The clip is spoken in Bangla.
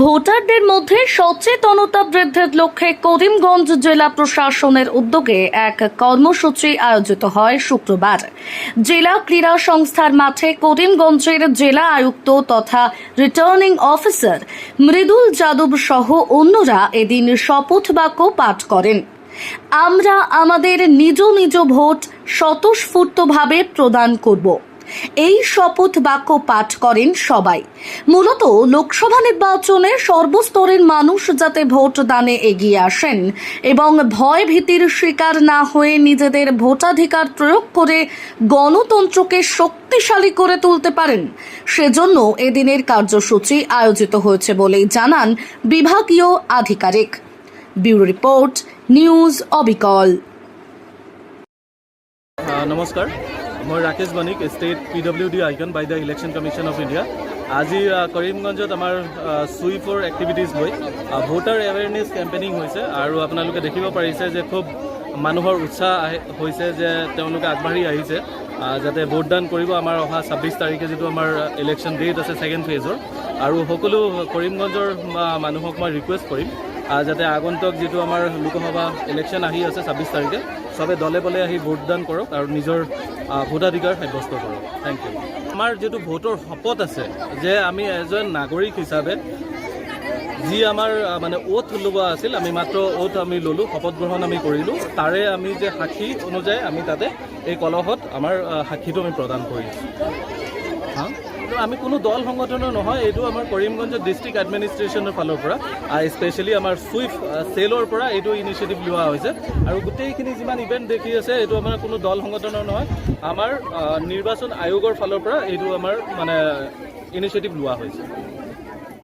ভোটারদের মধ্যে সচেতনতা বৃদ্ধির লক্ষ্যে করিমগঞ্জ জেলা প্রশাসনের উদ্যোগে এক কর্মসূচি আয়োজিত হয় শুক্রবার। জেলা ক্রীড়া সংস্থার মাঠে করিমগঞ্জের জেলা আয়ুক্ত তথা রিটার্নিং অফিসার মৃদুল যাদব সহ অন্যরা এদিন শপথ বাক্য পাঠ করেন। আমরা আমাদের নিজ নিজ ভোট স্বতঃস্ফূর্তভাবে প্রদান করব। এই শপথ বাক্য পাঠ করেন সবাই। মূলত লোকসভা নির্বাচনে সর্বস্তরের মানুষ যাতে ভোট দানে এগিয়ে আসেন এবং ভয় ভীতির শিকার না হয়ে নিজেদের ভোটাধিকার প্রয়োগ করে গণতন্ত্রকে শক্তিশালী করে তুলতে পারেন সেজন্য এদিনের কার্যসূচি আয়োজিত হয়েছে বলেই জানান বিভাগীয় আধিকারিক। ব্যুরো রিপোর্ট নিউজ অবিকল। আহ, নমস্কাৰ মই Rakesh Banik state P W D icon by the election commission of India আজি কৰিমগঞ্জত আমাৰ চুইপৰ এক্টিভিটিজ লৈ ভোটাৰ এৱেৰনেছ কেম্পেইনিং হৈছে আৰু আপোনালোকে দেখিব পাৰিছে যে খুব মানুহৰ উৎসাহ হৈছে যে তেওঁলোকে আগবাঢ়ি আহিছে আহ, যাতে ভোটদান কৰিব আমাৰ অহা ছাব্বিছ তাৰিখে যিটো আমাৰ ইলেকশ্যন ডেট আছে ছেকেণ্ড ফেজৰ আৰু সকলো কৰিমগঞ্জৰ মানুহক মই ৰিকুৱেষ্ট কৰিম যাতে আগন্তুক যিটো আমাৰ লোকসভা ইলেকশ্যন আহি আছে ছাব্বিছ তাৰিখে, চবে দলে বলে আহি ভোটদান কৰক আৰু নিজৰ ভোটাধিকাৰ সাব্যস্ত কৰক। থেংক ইউ আমাৰ যিটো ভোটৰ শপত আছে, যে আমি এজন নাগৰিক হিচাপে যি আমাৰ মানে অ'থ লোৱা আছিল, আমি মাত্ৰ অ'থ আমি ল'লোঁ, শপত গ্ৰহণ আমি কৰিলোঁ, তাৰে আমি যে সাক্ষী অনুযায়ী আমি তাতে এই কলহত আমাৰ সাক্ষীটো আমি প্ৰদান কৰিছোঁ আমি কোনো দল সংগঠনৰ নহয়, এইটো আমাৰ কৰিমগঞ্জ ডিষ্ট্ৰিক্ট এডমিনিষ্ট্ৰেশ্যনৰ ফালৰ পৰা স্পেচিয়েলি আমাৰ চুইফ চেলৰ পৰা এইটো ইনিচিয়েটিভ লোৱা হৈছে। আৰু গোটেইখিনি যিমান ইভেণ্ট দেখি আছে, এইটো আমাৰ কোনো দল সংগঠনৰ নহয়, আমাৰ নিৰ্বাচন আয়োগৰ ফালৰ পৰা এইটো আমাৰ মানে ইনিচিয়েটিভ লোৱা হৈছে।